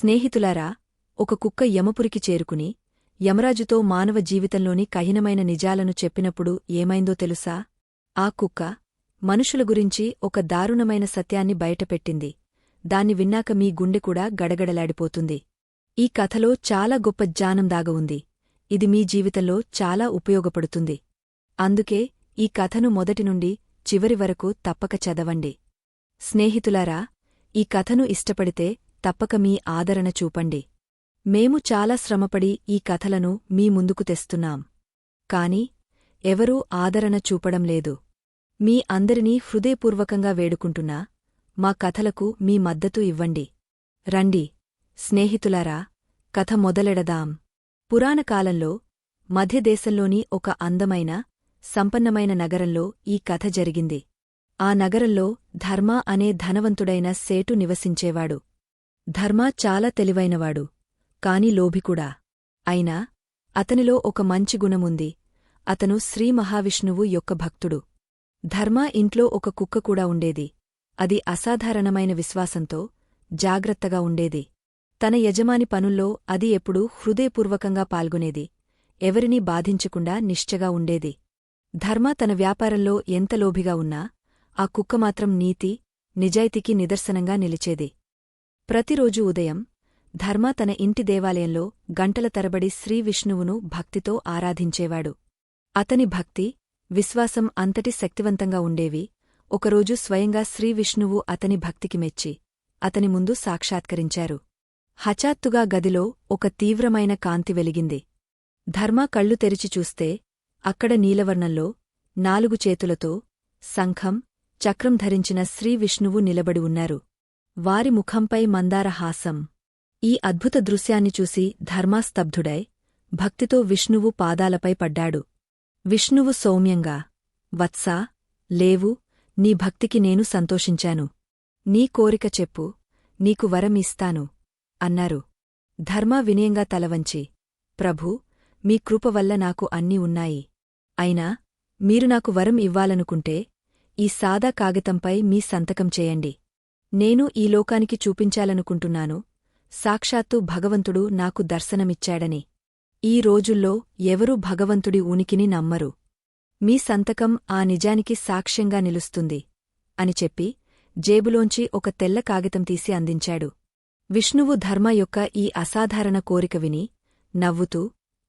స్నేహితులారా ఒక కుక్క యమపురికి చేరుకుని యమరాజుతో మానవ జీవితంలోని కఠినమైన నిజాలను చెప్పినప్పుడు ఏమైందో తెలుసా? ఆ కుక్క మనుషుల గురించి ఒక దారుణమైన సత్యాన్ని బయటపెట్టింది. దాన్ని విన్నాక మీ గుండె కూడా గడగడలాడిపోతుంది. ఈ కథలో చాలా గొప్ప జ్ఞానం దాగ ఉంది. ఇది మీ జీవితంలో చాలా ఉపయోగపడుతుంది. అందుకే ఈ కథను మొదటి నుండి చివరి వరకు తప్పక చదవండి. స్నేహితులారా ఈ కథను ఇష్టపడితే తప్పక మీ ఆదరణ చూపండి. మేము చాలా శ్రమపడి ఈ కథలను మీ ముందుకు తెస్తున్నాం. కాని ఎవరూ ఆదరణ చూపడం లేదు. మీ అందరినీ హృదయపూర్వకంగా వేడుకుంటున్నా మా కథలకు మీ మద్దతు ఇవ్వండి. రండి స్నేహితులారా కథ మొదలెడదాం. పురాణకాలంలో మధ్యదేశంలోని ఒక అందమైన సంపన్నమైన నగరంలో ఈ కథ జరిగింది. ఆ నగరంలో ధర్మ అనే ధనవంతుడైన సేటు నివసించేవాడు. ధర్మ చాలా తెలివైనవాడు కాని లోభికూడా అయినా అతనిలో ఒక మంచి గుణముంది. అతను శ్రీ మహావిష్ణువు యొక్క భక్తుడు. ధర్మ ఇంట్లో ఒక కుక్క కూడా ఉండేది. అది అసాధారణమైన విశ్వాసంతో జాగ్రత్తగా ఉండేది. తన యజమాని పనుల్లో అది ఎప్పుడూ హృదయపూర్వకంగా పాల్గొనేది. ఎవరినీ బాధించకుండా నిశ్చగా ఉండేది. ధర్మ తన వ్యాపారంలో ఎంత లోభిగా ఉన్నా ఆ కుక్క మాత్రం నీతి నిజాయితీకి నిదర్శనంగా నిలిచేది. ప్రతిరోజు ఉదయం ధర్మ తన ఇంటి దేవాలయంలో గంటల తరబడి శ్రీవిష్ణువును భక్తితో ఆరాధించేవాడు. అతని భక్తి విశ్వాసం అంతటి శక్తివంతంగా ఉండేవి. ఒకరోజు స్వయంగా శ్రీవిష్ణువు అతని భక్తికి మెచ్చి అతని ముందు సాక్షాత్కరించారు. హఠాత్తుగా గదిలో ఒక తీవ్రమైన కాంతి వెలిగింది. ధర్మ కళ్ళు తెరిచి చూస్తే అక్కడ నీలవర్ణంలో నాలుగు చేతులతో శంఖం చక్రం ధరించిన శ్రీవిష్ణువు నిలబడి ఉన్నారు. వారి ముఖంపై మందారహాసం. ఈ అద్భుత దృశ్యాన్ని చూసి ధర్మాస్తబ్ధుడై భక్తితో విష్ణువు పాదాలపై పడ్డాడు. విష్ణువు సౌమ్యంగా వత్సా లేవు నీ భక్తికి నేను సంతోషించాను. నీ కోరిక చెప్పు నీకు వరం ఇస్తాను అన్నారు. ధర్మ వినయంగా తలవంచి ప్రభూ మీ కృప వల్ల నాకు అన్నీ ఉన్నాయి. అయినా మీరు నాకు వరం ఇవ్వాలనుకుంటే ఈ సాదా కాగితంపై మీ సంతకం చేయండి. నేను ఈ లోకానికి చూపించాలనుకుంటున్నాను. సాక్షాత్తు భగవంతుడు నాకు దర్శనమిచ్చాడని. ఈ రోజుల్లో ఎవరూ భగవంతుడి ఉనికిని నమ్మరు. మీ సంతకం ఆ నిజానికి సాక్ష్యంగా నిలుస్తుంది అని చెప్పి జేబులోంచి ఒక తెల్ల కాగితం తీసి అందించాడు. విష్ణువు ధర్మ యొక్క ఈ అసాధారణ కోరిక విని నవ్వుతూ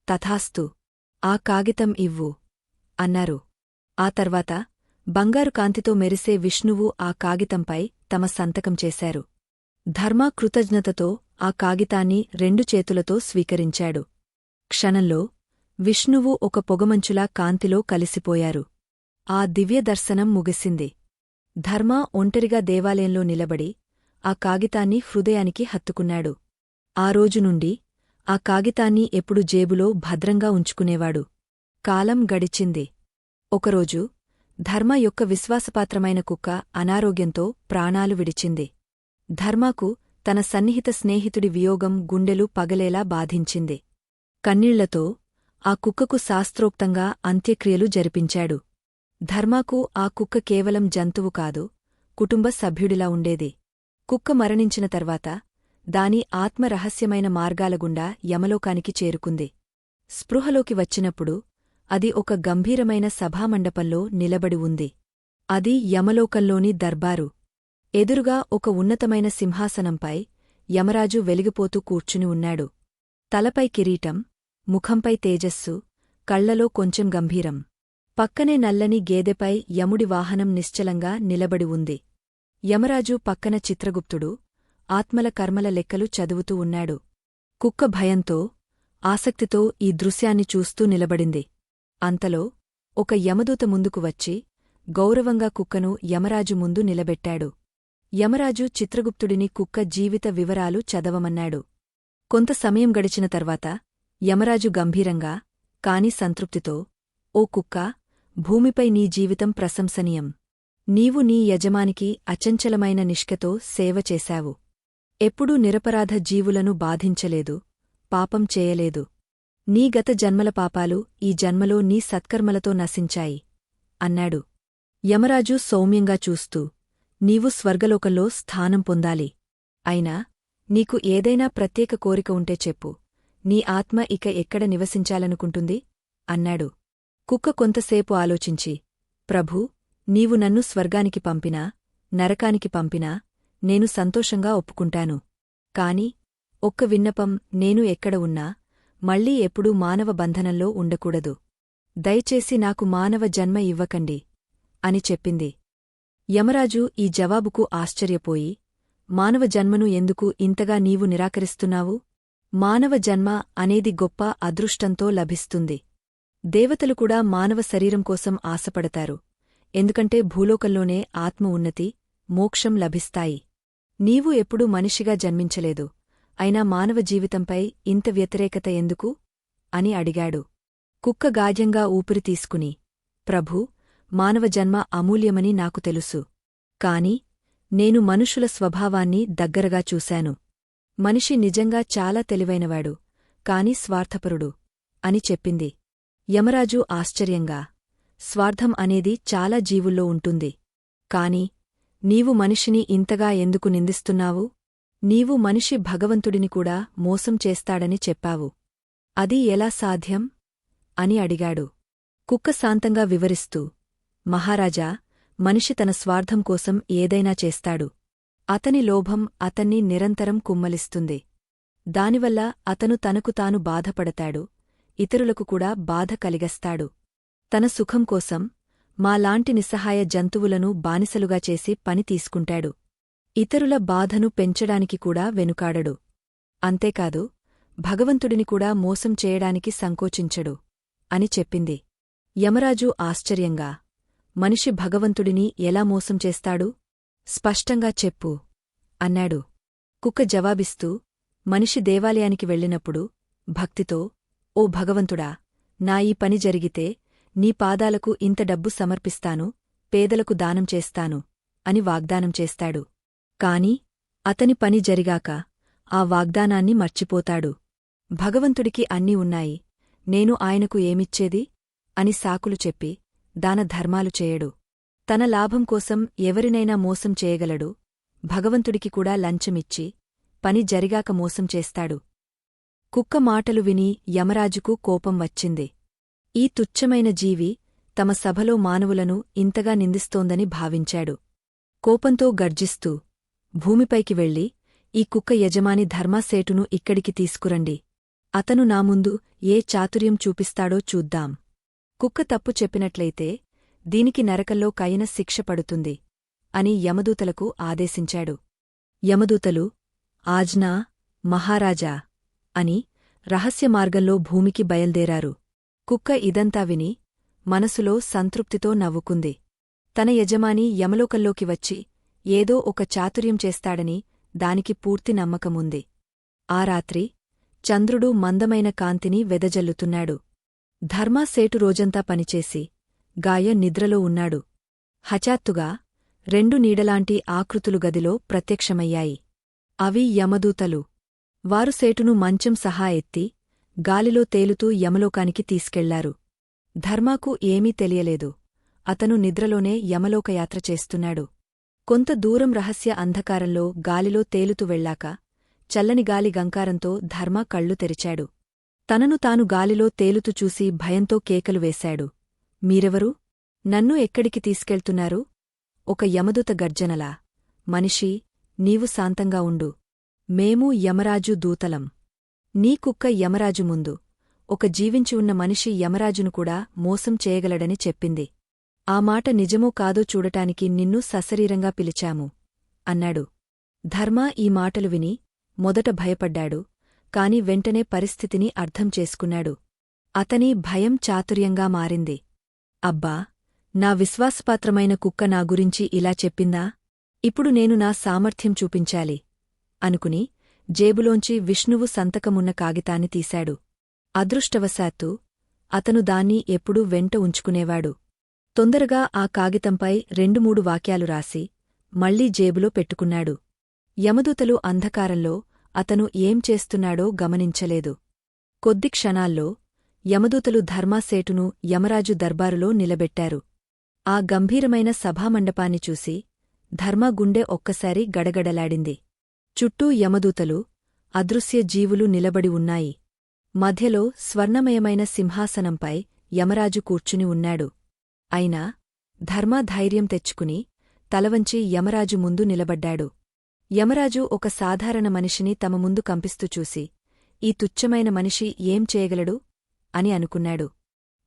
తథాస్తు ఆ కాగితం ఇవ్వు అన్నారు. ఆ తర్వాత బంగారు కాంతితో మెరిసే విష్ణువు ఆ కాగితంపై తమ సంతకం చేశారు. ధర్మ కృతజ్ఞతతో ఆ కాగితాన్ని రెండు చేతులతో స్వీకరించాడు. క్షణంలో విష్ణువు ఒక పొగమంచులా కాంతిలో కలిసిపోయారు. ఆ దివ్యదర్శనం ముగిసింది. ధర్మ ఒంటరిగా దేవాలయంలో నిలబడి ఆ కాగితాన్ని హృదయానికి హత్తుకున్నాడు. ఆ రోజు నుండి ఆ కాగితాన్ని ఎప్పుడు జేబులో భద్రంగా ఉంచుకునేవాడు. కాలం గడిచింది. ఒకరోజు ధర్మ యొక్క విశ్వాసపాత్రమైన కుక్క అనారోగ్యంతో ప్రాణాలు విడిచింది. ధర్మకు తన సన్నిహిత స్నేహితుడి వియోగం గుండెలు పగలేలా బాధించింది. కన్నీళ్ళతో ఆ కుక్కకు శాస్త్రోక్తంగా అంత్యక్రియలు జరిపించాడు. ధర్మాకు ఆ కుక్క కేవలం జంతువు కాదు కుటుంబ సభ్యుడిలా ఉండేది. కుక్క మరణించిన తర్వాత దాని ఆత్మరహస్యమైన మార్గాలగుండా యమలోకానికి చేరుకుంది. స్పృహలోకి వచ్చినప్పుడు అది ఒక గంభీరమైన సభామండపంలో నిలబడి ఉంది. అది యమలోకంలోని దర్బారు. ఎదురుగా ఒక ఉన్నతమైన సింహాసనంపై యమరాజు వెలిగిపోతూ కూర్చుని ఉన్నాడు. తలపై కిరీటం ముఖంపై తేజస్సు కళ్ళలో కొంచెం గంభీరం. పక్కనే నల్లని గేదెపై యముడి వాహనం నిశ్చలంగా నిలబడి ఉంది. యమరాజు పక్కన చిత్రగుప్తుడు ఆత్మల కర్మల లెక్కలు చదువుతూ ఉన్నాడు. కుక్క భయంతో ఆసక్తితో ఈ దృశ్యాన్ని చూస్తూ నిలబడింది. అంతలో ఒక యమదూత ముందుకు వచ్చి గౌరవంగా కుక్కను యమరాజు ముందు నిలబెట్టాడు. యమరాజు చిత్రగుప్తుడిని కుక్క జీవిత వివరాలు చదవమన్నాడు. కొంత సమయం గడిచిన తర్వాత యమరాజు గంభీరంగా కాని సంతృప్తితో ఓ కుక్క భూమిపై నీ జీవితం ప్రశంసనీయం. నీవు నీ యజమానికి అచంచలమైన నిష్కతో సేవ చేశావు. ఎప్పుడూ నిరపరాధ జీవులను బాధించలేదు పాపం చేయలేదు. నీ గత జన్మల పాపాలు ఈ జన్మలో నీ సత్కర్మలతో నశించాయి. అన్నాడు. యమరాజు సౌమ్యంగా చూస్తూ నీవు స్వర్గలోకంలో స్థానం పొందాలి. అయినా నీకు ఏదైనా ప్రత్యేక కోరిక ఉంటే చెప్పు. నీ ఆత్మ ఇక ఎక్కడ నివసించాలనుకుంటుంది? అన్నాడు. కుక్క కొంతసేపు ఆలోచించి ప్రభూ నీవు నన్ను స్వర్గానికి పంపినా నరకానికి పంపినా నేను సంతోషంగా ఒప్పుకుంటాను. కాని ఒక్క విన్నపం నేను ఎక్కడ ఉన్నా మళ్ళీ ఎప్పుడూ మానవ బంధనంలో ఉండకూడదు. దయచేసి నాకు మానవ జన్మ ఇవ్వకండి అని చెప్పింది. యమరాజు ఈ జవాబుకు ఆశ్చర్యపోయి మానవ జన్మను ఎందుకు ఇంతగా నీవు నిరాకరిస్తున్నావు? మానవ జన్మ అనేది గొప్ప అదృష్టంతో లభిస్తుంది. దేవతలు కూడా మానవ శరీరం కోసం ఆశపడతారు. ఎందుకంటే భూలోకంలోనే ఆత్మ ఉన్నతి మోక్షం లభిస్తాయి. నీవు ఎప్పుడూ మనిషిగా జన్మించలేదు. అయినా మానవ జీవితంపై ఇంత వ్యతిరేకత ఎందుకు? అని అడిగాడు. కుక్క గాజంగా ఊపిరి తీసుకుని ప్రభూ మానవ జన్మ అమూల్యమని నాకు తెలుసు. కాని నేను మనుషుల స్వభావాన్ని దగ్గరగా చూశాను. మనిషి నిజంగా చాలా తెలివైనవాడు కాని స్వార్థపరుడు అని చెప్పింది. యమరాజు ఆశ్చర్యంగా స్వార్థం అనేది చాలా జీవుల్లో ఉంటుంది. కాని నీవు మనిషిని ఇంతగా ఎందుకు నిందిస్తున్నావు? నీవు మనిషి భగవంతుడిని కూడా మోసం చేస్తాడని చెప్పావు. అది ఎలా సాధ్యం? అని అడిగాడు. కుక్క శాంతంగా వివరిస్తూ మహారాజా మనిషి తన స్వార్థం కోసం ఏదైనా చేస్తాడు. అతని లోభం అతన్ని నిరంతరం కుమ్మలిస్తుంది. దానివల్ల అతను తనకు తాను బాధపడతాడు ఇతరులకు కూడా బాధ కలిగస్తాడు. తన సుఖం కోసం మాలాంటి నిస్సహాయ జంతువులను బానిసలుగా చేసి పని తీసుకుంటాడు. ఇతరుల బాధను పెంచడానికి కూడా వెనుకాడడు. అంతేకాదు భగవంతుడిని కూడా మోసం చేయడానికి సంకోచించడు అని చెప్పింది. యమరాజు ఆశ్చర్యంగా మనిషి భగవంతుడిని ఎలా మోసం చేస్తాడు? స్పష్టంగా చెప్పు అన్నాడు. కుక్క జవాబిస్తూ మనిషి దేవాలయానికి వెళ్ళినప్పుడు భక్తితో ఓ భగవంతుడా నా ఈ పని జరిగితే నీ పాదాలకు ఇంత డబ్బు సమర్పిస్తాను పేదలకు దానం చేస్తాను అని వాగ్దానం చేస్తాడు. కాని అతని పని జరిగాక ఆ వాగ్దానాన్ని మర్చిపోతాడు. భగవంతుడికి అన్నీ ఉన్నాయి. నేను ఆయనకు ఏమిచ్చేది? అని సాకులు చెప్పి దాన ధర్మాలు చేయడు. తన లాభం కోసం ఎవరినైనా మోసం చేయగలడు. భగవంతుడికి కూడా లంచమిచ్చి పని జరిగాక మోసం చేస్తాడు. కుక్క మాటలు విని యమరాజుకు కోపం వచ్చింది. ఈ తుచ్చమైన జీవి తమ సభలో మానవులను ఇంతగా నిందిస్తోందని భావించాడు. కోపంతో గర్జిస్తూ భూమిపైకి వెళ్ళి ఈ కుక్క యజమాని ధర్మాసేటును ఇక్కడికి తీసుకురండి. అతను నా ముందు ఏ చాతుర్యం చూపిస్తాడో చూద్దాం. కుక్క తప్పు చెప్పినట్లయితే దీనికి నరకల్లో కయన శిక్ష పడుతుంది అని యమదూతలకు ఆదేశించాడు. యమదూతలు ఆజ్నా మహారాజా అని రహస్య మార్గంలో భూమికి బయల్దేరారు. కుక్క ఇదంతా విని మనసులో సంతృప్తితో నవ్వుకుంది. తన యజమాని యమలోకంలోకి వచ్చి ఏదో ఒక చాతుర్యం చేస్తాడని దానికి పూర్తి నమ్మకముంది. ఆ రాత్రి చంద్రుడు మందమైన కాంతిని వెదజల్లుతున్నాడు. ధర్మాసేటు రోజంతా పనిచేసి గాయ నిద్రలో ఉన్నాడు. హఠాత్తుగా రెండు నీడలాంటి ఆకృతులు గదిలో ప్రత్యక్షమయ్యాయి. అవి యమదూతలు. వారు సేటును మంచం సహా ఎత్తి గాలిలో తేలుతూ యమలోకానికి తీసుకెళ్ళారు. ధర్మాకు ఏమీ తెలియలేదు. అతను నిద్రలోనే యమలోకయాత్ర చేస్తున్నాడు. కొంత దూరం రహస్య అంధకారంలో గాలిలో తేలుతూ వెళ్ళాక చల్లని గాలి గంకారంతో ధర్మ కళ్ళు తెరిచాడు. తనను తాను గాలిలో తేలుతూ చూసి భయంతో కేకలు వేశాడు. మీరెవరు? నన్ను ఎక్కడికి తీసుకెళ్తున్నారు? ఒక యమదూత గర్జనలా? మనిషి నీవు శాంతంగా ఉండు. మేము యమరాజు దూతలం. నీ కుక్క యమరాజు ముందు. ఒక జీవించి ఉన్న మనిషి యమరాజును కూడా మోసం చేయగలడని చెప్పింది. ఆ మాట నిజమో కాదో చూడటానికి నిన్ను సశరీరంగా పిలిచాము. అన్నాడు. ధర్మ ఈ మాటలు విని మొదట భయపడ్డాడు కాని వెంటనే పరిస్థితిని అర్థం చేసుకున్నాడు. అతని భయం చాతుర్యంగా మారింది. అబ్బా నా విశ్వాసపాత్రమైన కుక్క నా గురించి ఇలా చెప్పిందా? ఇప్పుడు నేను నా సామర్థ్యం చూపించాలి అనుకుని జేబులోంచి విష్ణువు సంతకమున్న కాగితాన్ని తీశాడు. అదృష్టవశాత్తు అతను దాన్ని ఎప్పుడూ వెంట ఉంచుకునేవాడు. తొందరగా ఆ కాగితంపై రెండు మూడు వాక్యాలు రాసి మళ్ళీ జేబులో పెట్టుకున్నాడు. యమదూతలు అంధకారంలో అతను ఏం చేస్తున్నాడో గమనించలేదు. కొద్ది క్షణాల్లో యమదూతలు ధర్మాసేటును యమరాజు దర్బారులో నిలబెట్టారు. ఆ గంభీరమైన సభామండపాన్ని చూసి ధర్మ గుండె ఒక్కసారి గడగడలాడింది. చుట్టూ యమదూతలు అదృశ్య జీవులు నిలబడి ఉన్నాయి. మధ్యలో స్వర్ణమయమైన సింహాసనంపై యమరాజు కూర్చుని ఉన్నాడు. అయినా ధర్మ ధైర్యం తెచ్చుకుని తలవంచి యమరాజు ముందు నిలబడ్డాడు. యమరాజు ఒక సాధారణ మనిషిని తమ ముందు కంపిస్తూ చూసి ఈ తుచ్చమైన మనిషి ఏం చేయగలడు? అని అనుకున్నాడు.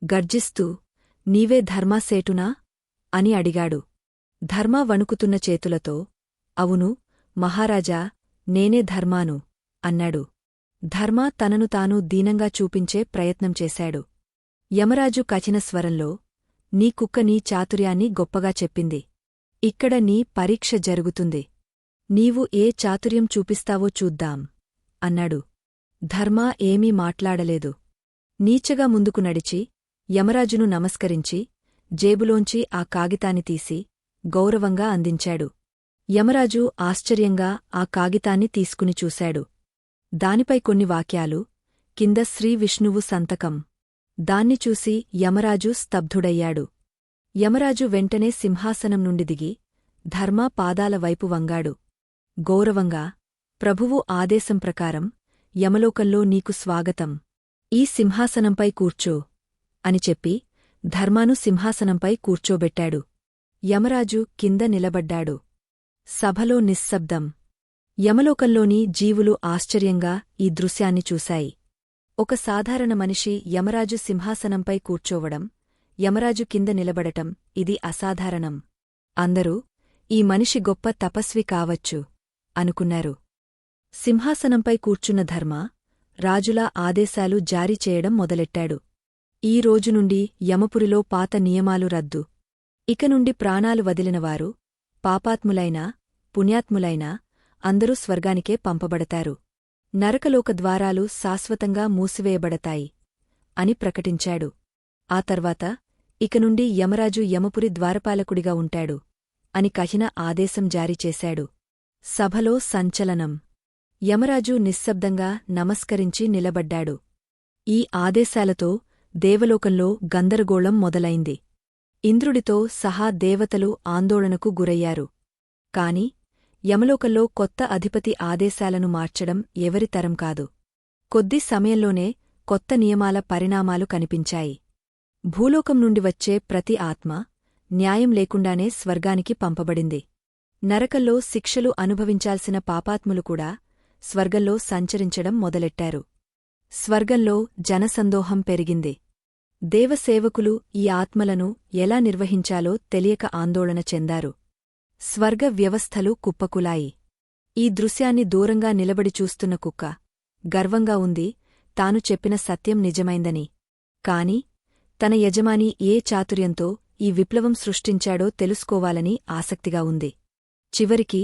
గర్జిస్తూ నీవే ధర్మాసేటునా అని అడిగాడు. ధర్మా వణుకుతున్న చేతులతో అవును మహారాజా నేనే ధర్మాను అన్నాడు. ధర్మా తనను తాను దీనంగా చూపించే ప్రయత్నం చేశాడు. యమరాజు కఠిన స్వరంలో నీ కుక్క నీ చాతుర్యాన్ని గొప్పగా చెప్పింది. ఇక్కడ నీ పరీక్ష జరుగుతుంది. నీవు ఏ చాతుర్యం చూపిస్తావో చూద్దాం. అన్నాడు. ధర్మా ఏమీ మాట్లాడలేదు. నీచగా ముందుకు నడిచి యమరాజును నమస్కరించి జేబులోంచి ఆ కాగితాన్ని తీసి గౌరవంగా అందించాడు. యమరాజు ఆశ్చర్యంగా ఆ కాగితాన్ని తీసుకుని చూశాడు. దానిపై కొన్ని వాక్యాలు కింద శ్రీ విష్ణువు సంతకం. దాన్ని చూసి యమరాజు స్తబ్ధుడయ్యాడు. యమరాజు వెంటనే సింహాసనం నుండి దిగి ధర్మా పాదాల వైపు వంగాడు. గౌరవంగా ప్రభువు ఆదేశం ప్రకారం యమలోకంలో నీకు స్వాగతం. ఈ సింహాసనంపై కూర్చో అని చెప్పి ధర్మాను సింహాసనంపై కూర్చోబెట్టాడు. యమరాజు కింద నిలబడ్డాడు. సభలో నిశ్శబ్దం. యమలోకంలోని జీవులు ఆశ్చర్యంగా ఈ దృశ్యాన్ని చూశాయి. ఒక సాధారణ మనిషి యమరాజు సింహాసనంపై కూర్చోవడం యమరాజు కింద నిలబడటం ఇది అసాధారణం. అందరూ ఈ మనిషి గొప్ప తపస్వి కావచ్చు అనుకున్నారు. సింహాసనంపై కూర్చున్న ధర్మ రాజులా ఆదేశాలు జారీ చేయడం మొదలెట్టాడు. ఈ రోజు నుండి యమపురిలో పాత నియమాలు రద్దు. ఇక నుండి ప్రాణాలు వదిలినవారు పాపాత్ములైనా పుణ్యాత్ములైనా అందరూ స్వర్గానికే పంపబడతారు. నరకలోక ద్వారాలు శాశ్వతంగా మూసివేయబడతాయి అని ప్రకటించాడు. ఆ తర్వాత ఇక నుండి యమరాజు యమపురి ద్వారపాలకుడిగా ఉంటాడు అని కహిన ఆదేశం జారీ చేశాడు. సభలో సంచలనం. యమరాజు నిశ్శబ్దంగా నమస్కరించి నిలబడ్డాడు. ఈ ఆదేశాలతో దేవలోకంలో గందరగోళం మొదలైంది. ఇంద్రుడితో సహా దేవతలు ఆందోళనకు గురయ్యారు. కాని యమలోకంలో కొత్త అధిపతి ఆదేశాలను మార్చడం ఎవరితరం కాదు. కొద్ది సమయంలోనే కొత్త నియమాల పరిణామాలు కనిపించాయి. భూలోకం నుండి వచ్చే ప్రతి ఆత్మ న్యాయం లేకుండానే స్వర్గానికి పంపబడింది. నరకల్లో శిక్షలు అనుభవించాల్సిన పాపాత్ములు కూడా స్వర్గంలో సంచరించడం మొదలెట్టారు. స్వర్గంలో జనసందోహం పెరిగింది. దేవసేవకులు ఈ ఆత్మలను ఎలా నిర్వహించాలో తెలియక ఆందోళన చెందారు. స్వర్గ వ్యవస్థలు కుప్పకులాయి. ఈ దృశ్యాన్ని దూరంగా నిలబడి చూస్తున్న కుక్క గర్వంగా ఉంది తాను చెప్పిన సత్యం నిజమైందని. కాని తన యజమాని ఏ చాతుర్యంతో ఈ విప్లవం సృష్టించాడో తెలుసుకోవాలని ఆసక్తిగా ఉంది. చివరికి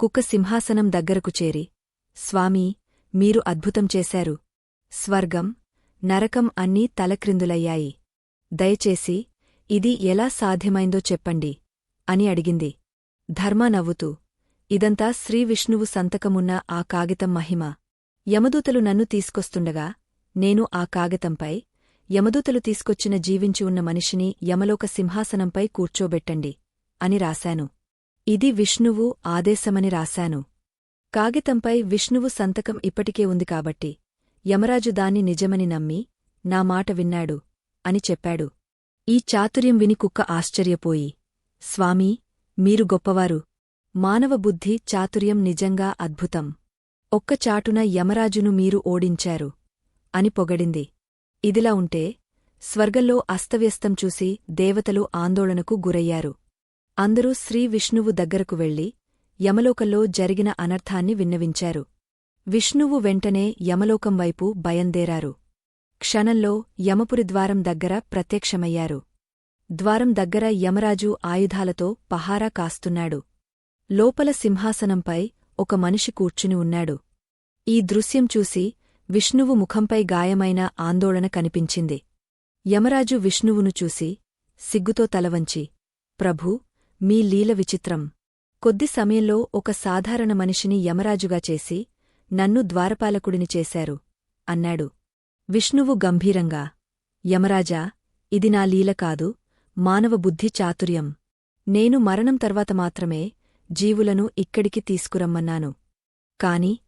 కుక్క సింహాసనం దగ్గరకు చేరి స్వామీ మీరు అద్భుతం చేశారు. స్వర్గం నరకం అన్నీ తలక్రిందులయ్యాయి. దయచేసి ఇది ఎలా సాధ్యమైందో చెప్పండి అని అడిగింది. ధర్మ నవ్వుతూ ఇదంతా శ్రీవిష్ణువు సంతకమున్న ఆ కాగితం మహిమ. యమదూతలు నన్ను తీసుకొస్తుండగా నేను ఆ కాగితంపై యమదూతలు తీసుకొచ్చిన జీవించి ఉన్న మనిషిని యమలోక సింహాసనంపై కూర్చోబెట్టండి అని రాశాను. ఇది విష్ణువు ఆదేశమని రాశాను. కాగితంపై విష్ణువు సంతకం ఇప్పటికే ఉంది కాబట్టి యమరాజు దాన్ని నిజమని నమ్మి నా మాట విన్నాడు అని చెప్పాడు. ఈ చాతుర్యం విని కుక్క ఆశ్చర్యపోయి స్వామీ మీరు గొప్పవారు. మానవ బుద్ధి చాతుర్యం నిజంగా అద్భుతం. ఒక్కచాటున యమరాజును మీరు ఓడించారు. అని పొగడింది. ఇదిలా ఉంటే స్వర్గంలో అస్తవ్యస్తం చూసి దేవతలు ఆందోళనకు గురయ్యారు. అందరూ శ్రీవిష్ణువు దగ్గరకు వెళ్ళి యమలోకంలో జరిగిన అనర్థాన్ని విన్నవించారు. విష్ణువు వెంటనే యమలోకం వైపు బయందేరారు క్షణంలో యమపురి ద్వారం దగ్గర ప్రత్యక్షమయ్యారు. ద్వారం దగ్గర యమరాజు ఆయుధాలతో పహారా కాస్తున్నాడు. లోపల సింహాసనంపై ఒక మనిషి కూర్చుని ఉన్నాడు. ఈ దృశ్యం చూసి విష్ణువు ముఖంపై గాయమైన ఆందోళన కనిపించింది. యమరాజు విష్ణువును చూసి సిగ్గుతో తలవంచి ప్రభూ మీ లీల విచిత్రం. కొద్ది సమయంలో ఒక సాధారణ మనిషిని యమరాజుగా చేసి నన్ను ద్వారపాలకుడిని చేశారు అన్నాడు. విష్ణువు గంభీరంగా యమరాజా ఇది నా లీల కాదు మానవ బుద్ధి చాతుర్యం. నేను మరణం తర్వాత మాత్రమే జీవులను ఇక్కడికి తీసుకురమ్మన్నాను. కాని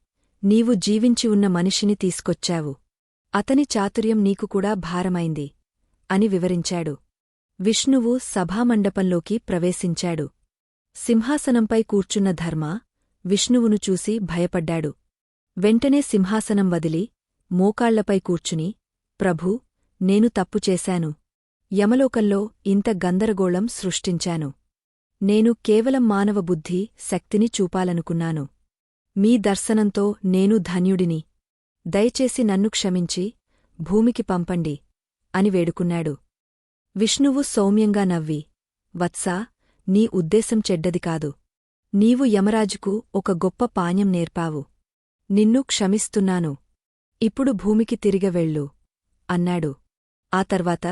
నీవు జీవించి ఉన్న మనిషిని తీసుకొచ్చావు. అతని చాతుర్యం నీకు కూడా భారమైంది అని వివరించాడు. విష్ణువు సభామండపంలోకి ప్రవేశించాడు. సింహాసనంపై కూర్చున్న ధర్మ విష్ణువును చూసి భయపడ్డాడు. వెంటనే సింహాసనం వదిలి మోకాళ్ళపై కూర్చుని ప్రభూ నేను తప్పు చేశాను. యమలోకంలో ఇంత గందరగోళం సృష్టించాను. నేను కేవలం మానవ బుద్ధి శక్తిని చూపాలనుకున్నాను. మీ దర్శనంతో నేను ధన్యుడిని. దయచేసి నన్ను క్షమించి భూమికి పంపండి అని వేడుకున్నాడు. విష్ణువు సౌమ్యంగా నవ్వి వత్సా నీ ఉద్దేశం చెడ్డది కాదు. నీవు యమరాజుకు ఒక గొప్ప పాణ్యం నేర్పావు. నిన్ను క్షమిస్తున్నాను. ఇప్పుడు భూమికి తిరిగ వెళ్ళు అన్నాడు. ఆ తర్వాత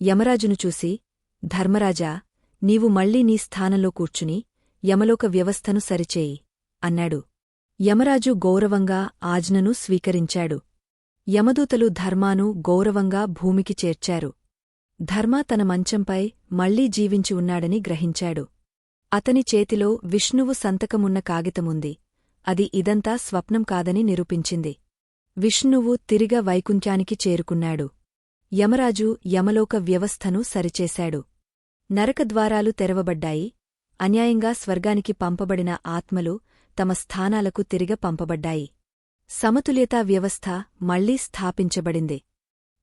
యమరాజును చూసి ధర్మరాజా నీవు మళ్ళీ నీ స్థానంలో కూర్చుని యమలోక వ్యవస్థను సరిచేయి అన్నాడు. యమరాజు గౌరవంగా ఆజ్ఞను స్వీకరించాడు. యమదూతలు ధర్మాను గౌరవంగా భూమికి చేర్చారు. ధర్మ తన మంచంపై మళ్ళీ జీవించి ఉన్నాడని గ్రహించాడు. అతని చేతిలో విష్ణువు సంతకమున్న కాగితముంది. అది ఇదంతా స్వప్నం కాదని నిరూపించింది. విష్ణువు తిరిగ వైకుంఠ్యానికి చేరుకున్నాడు. యమరాజు యమలోక వ్యవస్థను సరిచేశాడు. నరకద్వారాలు తెరవబడ్డాయి. అన్యాయంగా స్వర్గానికి పంపబడిన ఆత్మలు తమ స్థానాలకు తిరిగ పంపబడ్డాయి. సమతుల్యతా వ్యవస్థ మళ్ళీ స్థాపించబడింది.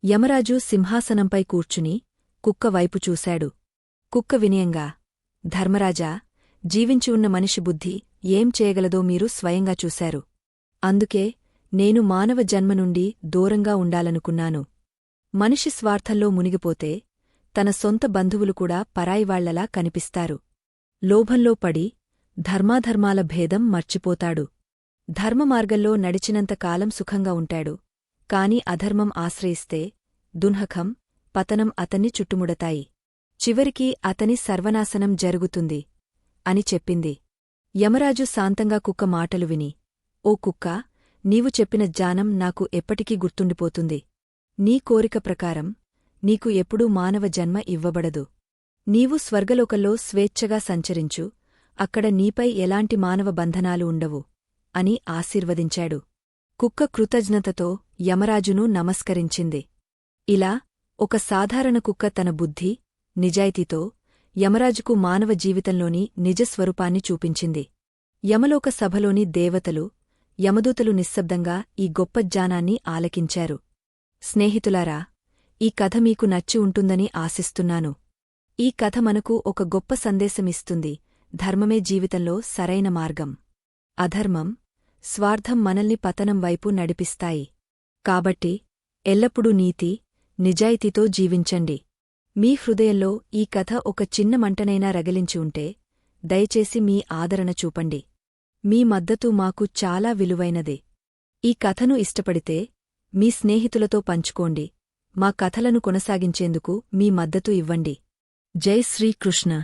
యమరాజు సింహాసనంపై కూర్చుని కుక్క వైపు చూశాడు. కుక్క వినయంగా ధర్మరాజా జీవించి ఉన్న మనిషి బుద్ధి ఏం చేయగలదో మీరు స్వయంగా చూశారు. అందుకే నేను మానవ జన్మ నుండి దూరంగా ఉండాలనుకున్నాను. మనిషి స్వార్థంలో మునిగిపోతే తన సొంత బంధువులు కూడా పరాయివాళ్ళలా కనిపిస్తారు. లోభంలో పడి ధర్మాధర్మాల భేదం మర్చిపోతాడు. ధర్మమార్గంలో నడిచినంతకాలం సుఖంగా ఉంటాడు. కాని అధర్మం ఆశ్రయిస్తే దున్హకం పతనం అతన్ని చుట్టుముడతాయి. చివరికి అతని సర్వనాశనం జరుగుతుంది అని చెప్పింది. యమరాజు శాంతంగా కుక్క మాటలు విని ఓ కుక్క నీవు చెప్పిన జానం నాకు ఎప్పటికీ గుర్తుండిపోతుంది. నీ కోరిక ప్రకారం నీకు ఎప్పుడూ మానవ జన్మ ఇవ్వబడదు. నీవు స్వర్గలోకంలో స్వేచ్ఛగా సంచరించు అక్కడ నీపై ఎలాంటి మానవ బంధనాలు ఉండవు అని ఆశీర్వదించాడు. కుక్క కృతజ్ఞతతో యమరాజును నమస్కరించింది. ఇలా ఒక సాధారణ కుక్క తన బుద్ధి నిజాయితీతో యమరాజుకు మానవ జీవితంలోని నిజస్వరూపాన్ని చూపించింది. యమలోక సభలోని దేవతలు యమదూతలు నిశ్శబ్దంగా ఈ గొప్ప జ్ఞానాన్ని ఆలకించారు. స్నేహితులారా ఈ కథ మీకు నచ్చి ఉంటుందని ఆశిస్తున్నాను. ఈ కథ మనకు ఒక గొప్ప సందేశమిస్తుంది. ధర్మమే జీవితంలో సరైన మార్గం. అధర్మం స్వార్థం మనల్ని పతనం వైపు నడిపిస్తాయి. కాబట్టి ఎల్లప్పుడూ నీతి నిజాయితీతో జీవించండి. మీ హృదయంలో ఈ కథ ఒక చిన్న మంటనైనా రగిలించి ఉంటే దయచేసి మీ ఆదరణ చూపండి. మీ మద్దతు మాకు చాలా విలువైనదే. ఈ కథను ఇష్టపడితే మీ స్నేహితులతో పంచుకోండి. మా కథలను కొనసాగించేందుకు మీ మద్దతు ఇవ్వండి. జై శ్రీకృష్ణ.